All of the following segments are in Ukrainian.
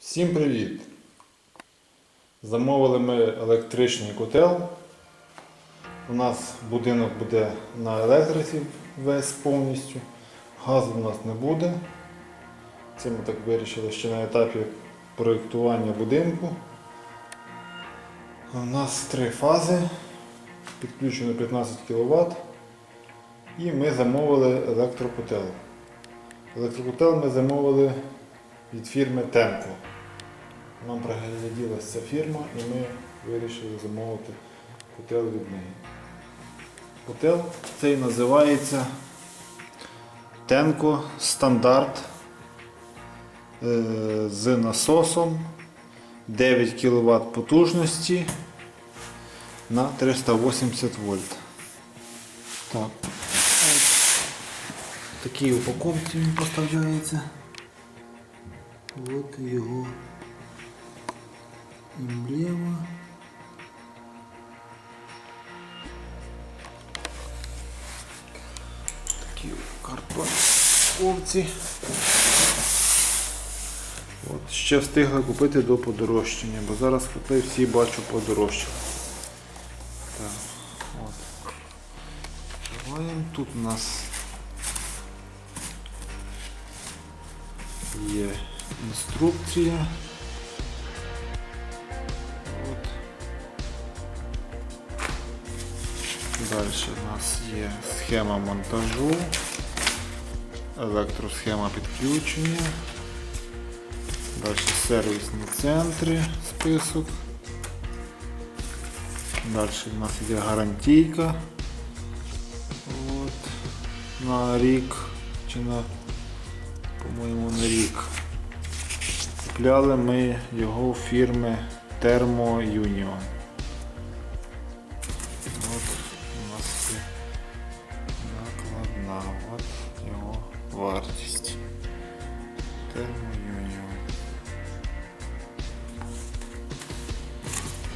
Всім привіт! Замовили ми електричний котел. У нас будинок буде на електриці весь повністю. Газу у нас не буде. Це ми так вирішили ще на етапі проєктування будинку. У нас три фази, підключено 15 кВт. І ми замовили електрокотел. Електрокотел ми замовили від фірми Темко. Нам пригодилася ця фірма і ми вирішили замовити котел від неї. Котел цей називається Tenco Стандарт з насосом 9 кВт потужності на 380 вольт. Так. Такій упаковці він поставляється. Вот його емблема. Такі картонні овці. От, ще встигли купити до подорожчання, бо зараз котли всі бачу подорожчали. Відкриваємо. Тут у нас є інструкція. Далі у нас є схема монтажу, електросхема підключення. Далі сервісні центри, список. Далі у нас йде гарантійка. От. На рік чи на по-моєму, на рік. Купляли ми його фірми Thermo Union.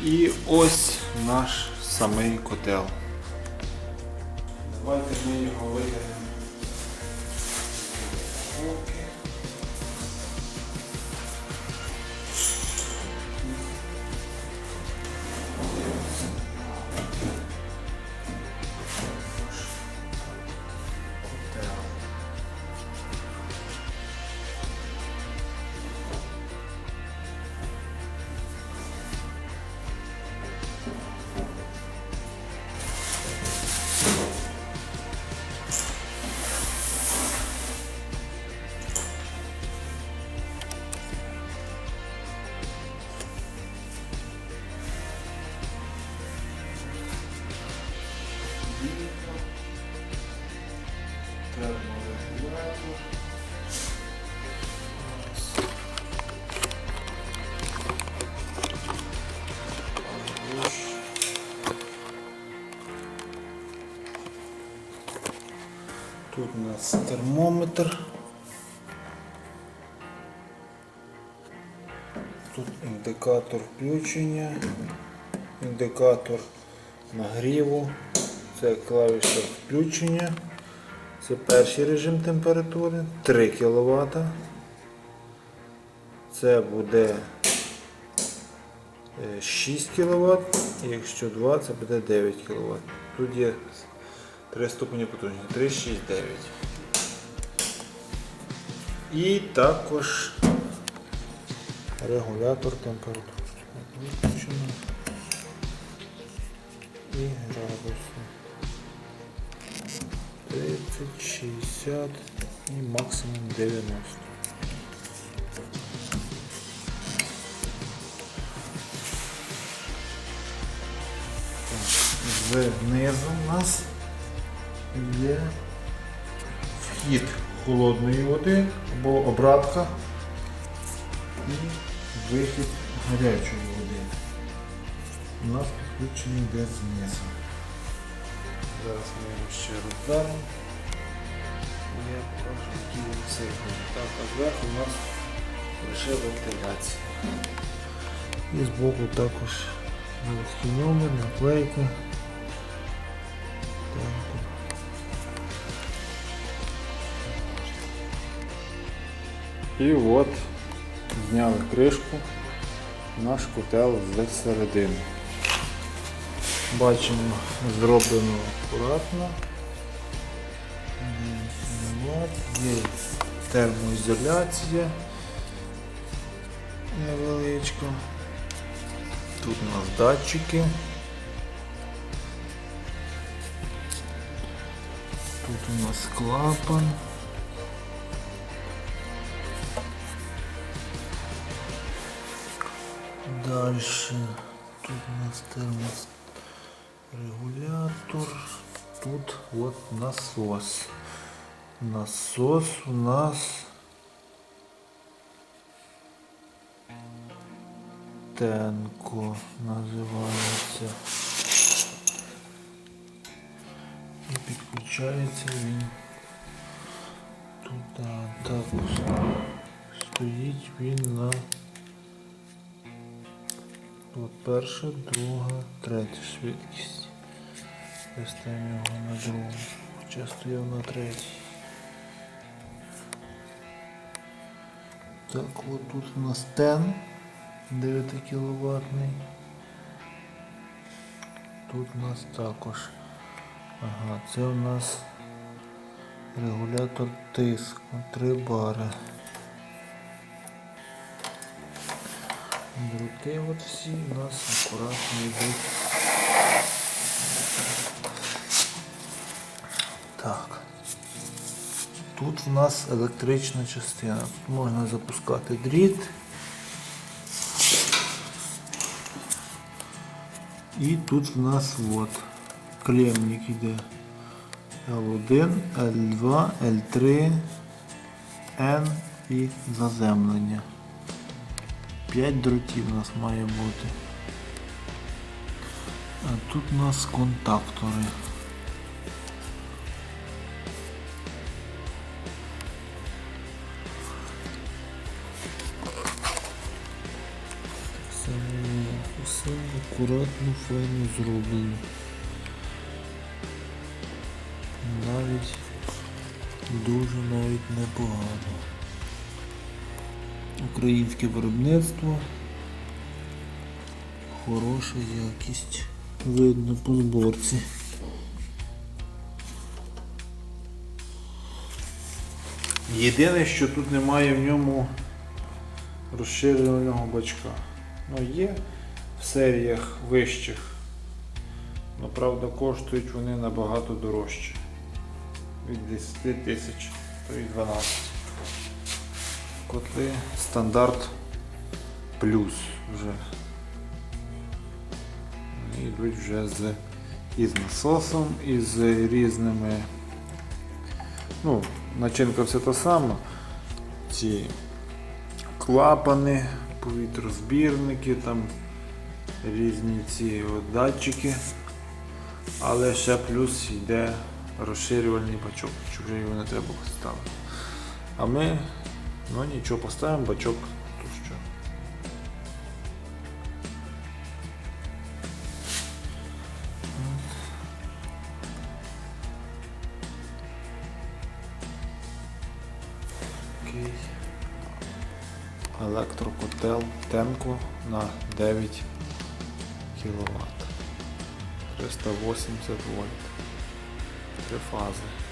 І ось наш самий котел. Давайте ми його витягнемо. Тут у нас термометр. Тут індикатор включення, індикатор нагріву, це клавіша включення. Це перший режим температури 3 кВт. Це буде е, 6 кВт, якщо 2, це буде 9 кВт. Тут є 3 ступені потужності, 3, 6, 9. І також регулятор температури. Виключено. І градуси. 30, 60 і максимум 90. Так, Знизу у нас є вхід холодної води або обратка і вихід гарячої води. У нас підключений йде знизу. Зараз ми його ще роздаримо. Я покажу, який він цикл. Так, а зверху у нас лише вентиляція. І збоку також заводський номер, І от зняли кришку, наш котел з середини. Бачимо, зроблено акуратно. Є термоізоляція невеличка. Тут у нас датчики. Тут у нас клапан. Дальше тут у нас терморегулятор. Тут вот насос. Насос у нас Тенко називається. І підключається він туди. Так стоїть він на от перша, друга, третя швидкість. Виставимо його на другу. Хоча стояв на третій. Так, от тут у нас тен 9 кіловатний. Тут у нас також. Ага, це у нас регулятор тиску, 3 бари. Дроти от всі у нас акуратно йдуть. Так. Тут в нас електрична частина. Тут можна запускати дріт. І тут в нас от клемник іде L1, L2, L3, N і заземлення. 5 дротів у нас має бути. А тут у нас контактори. Так само все акуратно, файно зроблено. Навіть дуже навіть непогано. Українське виробництво. Хороша якість. Видно по зборці. Єдине, що тут немає в ньому розширеного бачка. Ну, є в серіях вищих. Ну, правда, коштують вони набагато дорожче. Від 10 тисяч то і 12. Котли стандарт плюс вже. Вони йдуть вже з, із насосом, із різними. Ну, начинка все та сама. Ці клапани, повітрозбірники, там різні ці от датчики. Але ще плюс йде розширювальний бачок, що вже його не треба ставити. А ми ну нічого поставимо бачок, то що. Окей. Електрокотел Темко на 9 кВт. 380 вольт. Три фази.